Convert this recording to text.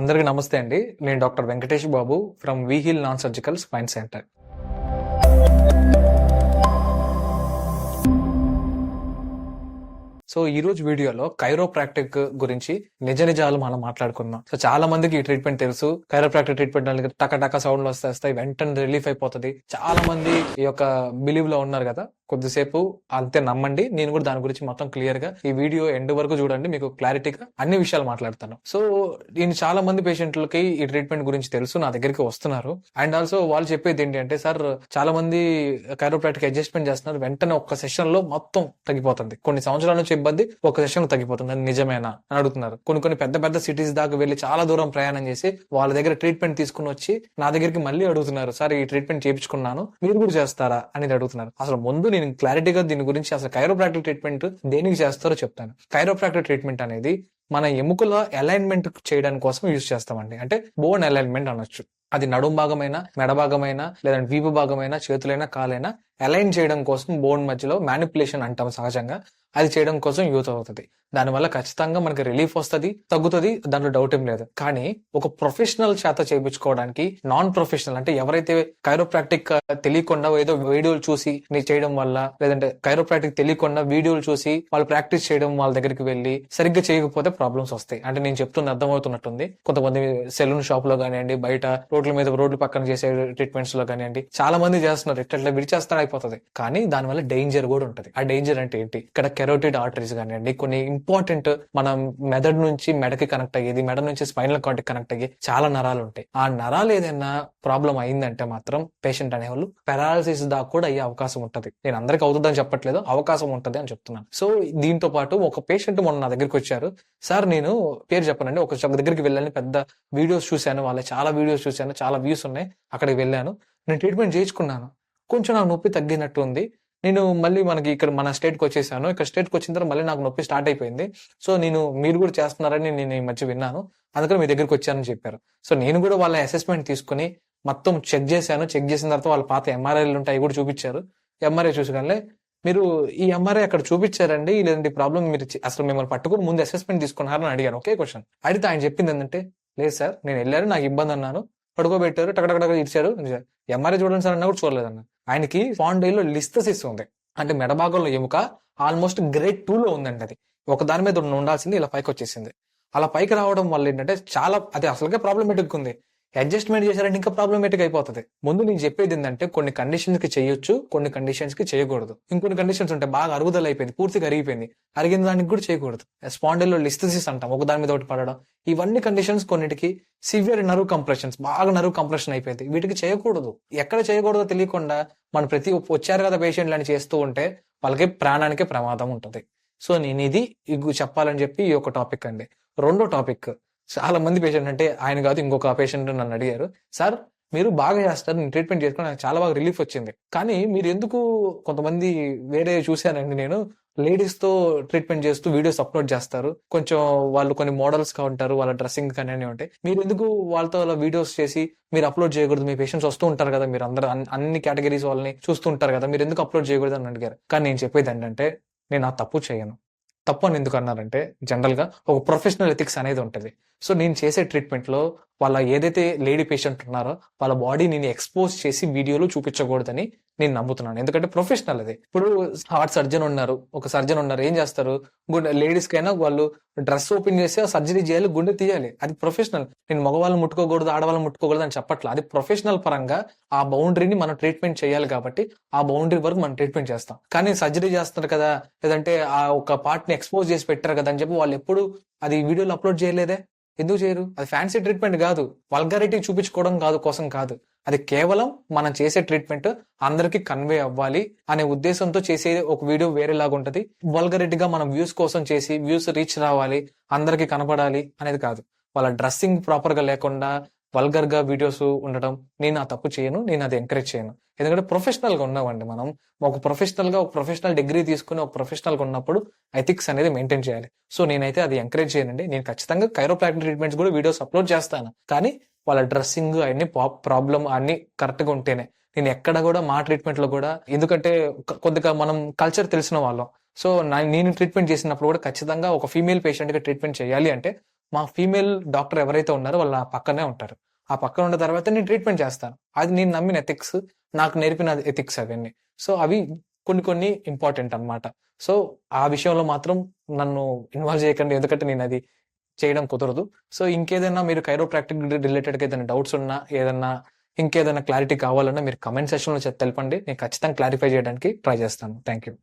అందరికీ నమస్తే అండి. నేను doctor Venkatesh Babu from వీహిల్ non surgical spine centre. So ఈ రోజు వీడియోలో కైరోప్రాక్టిక్ గురించి నిజ నిజాలు మనం మాట్లాడుకుందాం. సో చాలా మందికి ఈ ట్రీట్మెంట్ తెలుసు. కైరోప్రాక్టిక్ ట్రీట్మెంట్ అనేది టక టక సౌండ్లు వస్తాయి వెంటనే రిలీఫ్ అయిపోతుంది. చాలా మంది ఈ యొక్క బిలీవ్లో ఉన్నారు కదా. కొద్దిసేపు అంతే నమ్మండి. నేను కూడా దాని గురించి మొత్తం క్లియర్గా ఈ వీడియో ఎండ్ వరకు చూడండి. మీకు క్లారిటీగా అన్ని విషయాలు మాట్లాడతాను. సో నేను చాలా మంది పేషెంట్లకి ఈ ట్రీట్మెంట్ గురించి తెలుసు నా దగ్గరికి వస్తున్నారు. అండ్ ఆల్సో వాళ్ళు చెప్పేది ఏంటి అంటే సార్ చాలా మంది కైరోప్రాటిక్ అడ్జస్ట్మెంట్ చేస్తున్నారు. వెంటనే ఒక్క సెషన్లో మొత్తం తగ్గిపోతుంది. కొన్ని సంవత్సరాల నుంచి ఇబ్బంది ఒక సెషన్ తగ్గిపోతుంది. అది నిజమేనా? అని అడుగుతున్నారు. కొన్ని కొన్ని పెద్ద పెద్ద సిటీస్ దాకా వెళ్ళి చాలా దూరం ప్రయాణం చేసి వాళ్ళ దగ్గర ట్రీట్మెంట్ తీసుకుని వచ్చి నా దగ్గరికి మళ్ళీ అడుగుతున్నారు సార్ ఈ ట్రీట్మెంట్ చేయించుకున్నాను. మీరు కూడా చేస్తారా? అనేది అడుగుతున్నారు. అసలు ముందు నేను క్లారిటీగా దీని గురించి అసలు కైరోప్రాక్టిక్ ట్రీట్మెంట్ దేనికి చేస్తారో చెప్తాను. కైరోప్రాక్టిక్ ట్రీట్మెంట్ అనేది మన ఎముకల అలైన్మెంట్ చేయడానికి కోసం యూజ్ చేస్తామండి. అంటే బోన్ అలైన్మెంట్ అనొచ్చు. అది నడుం భాగమైన మెడ భాగమైనా లేదంటే వీపు భాగమైన చేతులైనా కాలైనా అలైన్ చేయడం కోసం బోన్ మధ్యలో మ్యానిపులేషన్ అంటాం సహజంగా. అది చేయడం కోసం యూజ్ అవుతుంది. దానివల్ల ఖచ్చితంగా మనకి రిలీఫ్ వస్తుంది తగ్గుతుంది దాంట్లో డౌట్ ఏం లేదు. కానీ ఒక ప్రొఫెషనల్ చేత చేయించుకోవడానికి నాన్ ప్రొఫెషనల్ అంటే ఎవరైతే కైరోప్రాక్టిక్ తెలియకుండా ఏదో వీడియోలు చూసి నీ చేయడం వల్ల లేదంటే కైరోప్రాక్టిక్ తెలియకుండా వీడియోలు చూసి వాళ్ళు ప్రాక్టీస్ చేయడం వాళ్ళ దగ్గరికి వెళ్ళి సరిగ్గా చేయకపోతే ప్రాబ్లమ్స్ వస్తాయి. అంటే నేను చెప్తుంది అర్థమవుతున్నట్టుంది. కొంతమంది సెలూన్ షాప్లో కానివ్వండి బయట రోడ్ల మీద రోడ్ల పక్కన చేసే ట్రీట్మెంట్స్లో కానివ్వండి చాలా మంది చేస్తున్నారు. ఇట్లా విడిచేస్తారు అయిపోతుంది. కానీ దానివల్ల డేంజర్ కూడా ఉంటుంది. ఆ డేంజర్ అంటే ఏంటి? ఇక్కడ కెరోటిడ్ ఆర్టరీస్ కానివ్వండి కొన్ని ఇంపార్టెంట్ మన మెదడు నుంచి మెడకి కనెక్ట్ అయ్యేది మెడ నుంచి స్పైనల్ కార్డ్ కనెక్ట్ అయ్యి చాలా నరాలు ఉంటాయి. ఆ నరాలు ఏదైనా ప్రాబ్లం అయిందంటే మాత్రం పేషెంట్ అనేవాళ్ళు పెరాలసిస్ దాకా కూడా అయ్యే అవకాశం ఉంటుంది. నేను అందరికి అవుతుందని చెప్పట్లేదు అవకాశం ఉంటుంది అని చెప్తున్నాను. సో దీంతో పాటు ఒక పేషెంట్ మొన్న నా దగ్గరికి వచ్చారు. సార్ నేను పేరు చెప్పనండి ఒక ఒక దగ్గరికి వెళ్ళాను పెద్ద వీడియోస్ చూశాను వాళ్ళ చాలా వీడియోస్ చూశాను చాలా వ్యూస్ ఉన్నాయి అక్కడికి వెళ్ళాను. నేను ట్రీట్మెంట్ చేయించుకున్నాను. కొంచెం నాకు నొప్పి తగ్గినట్టు ఉంది నేను మళ్ళీ మనకి ఇక్కడ మన స్టేట్కి వచ్చేసాను. ఇక్కడ స్టేట్కి వచ్చిన తర్వాత మళ్ళీ నాకు నొప్పి స్టార్ట్ అయిపోయింది. సో నేను మీరు కూడా చేస్తున్నారని నేను ఈ మధ్య విన్నాను. అందుకని మీ దగ్గరికి వచ్చానని చెప్పారు. సో నేను కూడా వాళ్ళ అసెస్మెంట్ తీసుకుని మొత్తం చెక్ చేశాను. చెక్ చేసిన తర్వాత వాళ్ళ పాత ఎంఆర్ఐలు ఉంటాయి కూడా చూపించారు. ఎంఆర్ఐ చూసగానే మీరు ఈ ఎంఆర్ఐ అక్కడ చూపించారండి. ఇలాంటి ప్రాబ్లం మీరు అసలు మిమ్మల్ని పట్టుకుని ముందు అసెస్మెంట్ తీసుకున్నారని అడిగాను ఒకే క్వశ్చన్ అడిగితే ఆయన చెప్పింది ఏంటంటే లేదు సార్ నేను వెళ్ళాను నాకు ఇబ్బంది అన్నాను. పడుకోబెట్టారు టకటకటక ఇచ్చారు ఎంఆర్ఐ చూడండి సార్ అన్నా కూడా చూడలేదన్న. ఆయనకి స్పాండైలో లిస్థసిస్ ఉంది అంటే మెడభాగంలో ఎముక ఆల్మోస్ట్ గ్రేడ్ టూలో ఉందండి అది. ఒక దాని మీద ఉండాల్సింది ఇలా పైకి వచ్చేసింది అలా పైకి రావడం వల్ల ఏంటంటే చాలా అది అసలుకే ప్రాబ్లమేటిక్ ఉంది. అడ్జస్ట్మెంట్ చేశారంటే ఇంకా ప్రాబ్లమేటిక్ అయిపోతుంది. ముందు నేను చెప్పేది ఏంటంటే కొన్ని కండిషన్స్కి చేయొచ్చు కొన్ని కండిషన్స్కి చేయకూడదు. ఇంకొన్ని కండిషన్స్ ఉంటాయి బాగా అరుగుదల అయిపోయింది పూర్తిగా అరిగిపోయింది. అరిగిన దానికి కూడా చేయకూడదు. స్పాండిల్లో లిస్థసిస్ అంటాం ఒక దాని మీద ఒకటి పడడం. ఇవన్నీ కండిషన్స్ కొన్నిటికి సివియర్ నర్వ్ కంప్రెషన్స్ బాగా నర్వ్ కంప్రెషన్ అయిపోయింది. వీటికి చేయకూడదు. ఎక్కడ చేయకూడదో తెలియకుండా మనం ప్రతి వచ్చారు కదా పేషెంట్లు అని చేస్తూ ఉంటే వాళ్ళకి ప్రాణానికి ప్రమాదం ఉంటుంది. సో నేను ఇది చెప్పాలని చెప్పి ఈ ఒక టాపిక్ అండి. రెండో టాపిక్ చాలా మంది పేషెంట్ అంటే ఆయన కాదు ఇంకొక పేషెంట్ నన్ను అడిగారు సార్ మీరు బాగా చేస్తారు నేను ట్రీట్మెంట్ చేసుకుని నాకు చాలా బాగా రిలీఫ్ వచ్చింది. కానీ మీరు ఎందుకు కొంతమంది వేరే చూశానండి నేను లేడీస్తో ట్రీట్మెంట్ చేస్తూ వీడియోస్ అప్లోడ్ చేస్తారు. కొంచెం వాళ్ళు కొన్ని మోడల్స్గా ఉంటారు వాళ్ళ డ్రెస్సింగ్ కానీ ఉంటాయి. మీరు ఎందుకు వాళ్ళతో అలా వీడియోస్ చేసి మీరు అప్లోడ్ చేయకూడదు? మీ పేషెంట్స్ వస్తూ ఉంటారు కదా మీరు అందరూ అన్ని కేటగిరీస్ వాళ్ళని చూస్తూ ఉంటారు కదా మీరు ఎందుకు అప్లోడ్ చేయకూడదు? అని అడిగారు. కానీ నేను చెప్పేది ఏంటంటే నేను ఆ తప్పు చేయను. తప్పు అని ఎందుకు అన్నారంటే జనరల్గా ఒక ప్రొఫెషనల్ ఎథిక్స్ అనేది ఉంటుంది. సో నేను చేసే ట్రీట్మెంట్లో వాళ్ళ ఏదైతే లేడీ పేషెంట్ ఉన్నారో వాళ్ళ బాడీ నేను ఎక్స్పోజ్ చేసి వీడియోలో చూపించకూడదని నేను నమ్ముతున్నాను. ఎందుకంటే ప్రొఫెషనల్ అది. ఇప్పుడు హార్ట్ సర్జన్ ఉన్నారు ఒక సర్జన్ ఉన్నారు ఏం చేస్తారు? గుండె లేడీస్ కైనా వాళ్ళు డ్రెస్ ఓపెన్ చేసి సర్జరీ చేయాలి గుండె తీయాలి. అది ప్రొఫెషనల్ నేను మగవాళ్ళని ముట్టుకోకూడదు ఆడవాళ్ళని ముట్టుకోకూడదు అని చెప్పట్లా. అది ప్రొఫెషనల్ పరంగా ఆ బౌండరీని మనం ట్రీట్మెంట్ చేయాలి కాబట్టి ఆ బౌండరీ వరకు మనం ట్రీట్మెంట్ చేస్తాం. కానీ సర్జరీ చేస్తున్నారు కదా లేదంటే ఆ ఒక పార్ట్ని ఎక్స్పోజ్ చేసి పెట్టారు కదా అని చెప్పి వాళ్ళు ఎప్పుడు అది వీడియోలో అప్లోడ్ చేయలేదే? ఎందుకు చేయరు? అది ఫ్యాన్సీ ట్రీట్మెంట్ కాదు. వల్గారిటీ చూపించుకోవడం కాదు కోసం కాదు. అది కేవలం మనం చేసే ట్రీట్మెంట్ అందరికి కన్వే అవ్వాలి అనే ఉద్దేశంతో చేసే ఒక వీడియో వేరేలాగా ఉంటది. వల్గరిటీగా మనం వ్యూస్ కోసం చేసి వ్యూస్ రీచ్ రావాలి అందరికి కనపడాలి అనేది కాదు. వాళ్ళ డ్రెస్సింగ్ ప్రాపర్గా లేకుండా వల్గర్గా వీడియోస్ ఉండడం నేను ఆ తప్పు చేయను నేను అది ఎంకరేజ్ చేయను. ఎందుకంటే ప్రొఫెషనల్గా ఉన్నామండి మనం. ఒక ప్రొఫెషనల్గా ఒక ప్రొఫెషనల్ డిగ్రీ తీసుకుని ఒక ప్రొఫెషనల్గా ఉన్నప్పుడు ఎథిక్స్ అనేది మెయింటైన్ చేయాలి. సో నేనైతే అది ఎంకరేజ్ చేయనండి. నేను ఖచ్చితంగా కైరోప్లాటిన్ ట్రీట్మెంట్స్ కూడా వీడియోస్ అప్లోడ్ చేస్తాను. కానీ వాళ్ళ డ్రెస్సింగ్ అన్ని ప్రాబ్లం అన్ని కరెక్ట్గా ఉంటేనే. నేను ఎక్కడ కూడా మా ట్రీట్మెంట్లో కూడా ఎందుకంటే కొద్దిగా మనం కల్చర్ తెలిసిన వాళ్ళం. సో నా- నేను ట్రీట్మెంట్ చేసినప్పుడు కూడా ఖచ్చితంగా ఒక ఫీమేల్ పేషెంట్ ట్రీట్మెంట్ చేయాలి అంటే మా ఫీమేల్ డాక్టర్ ఎవరైతే ఉన్నారో వాళ్ళ ఆ పక్కనే ఉంటారు. ఆ పక్కన ఉన్న తర్వాత నేను ట్రీట్మెంట్ చేస్తాను. అది నేను నమ్మిన ఎథిక్స్ నాకు నేర్పిన ఎథిక్స్ అవన్నీ. సో అవి కొన్ని కొన్ని ఇంపార్టెంట్ అన్నమాట. సో ఆ విషయంలో మాత్రం నన్ను ఇన్వాల్వ్ చేయకండి. ఎందుకంటే నేను అది చేయడం కుదరదు. సో ఇంకేదైనా మీరు కైరోప్రాక్టిక్ రిలేటెడ్గా ఏదైనా డౌట్స్ ఉన్నా ఏదైనా ఇంకేదైనా క్లారిటీ కావాలన్నా మీరు కమెంట్ సెక్షన్లో తెలపండి. నేను ఖచ్చితంగా క్లారిఫై చేయడానికి ట్రై చేస్తాను. Thank you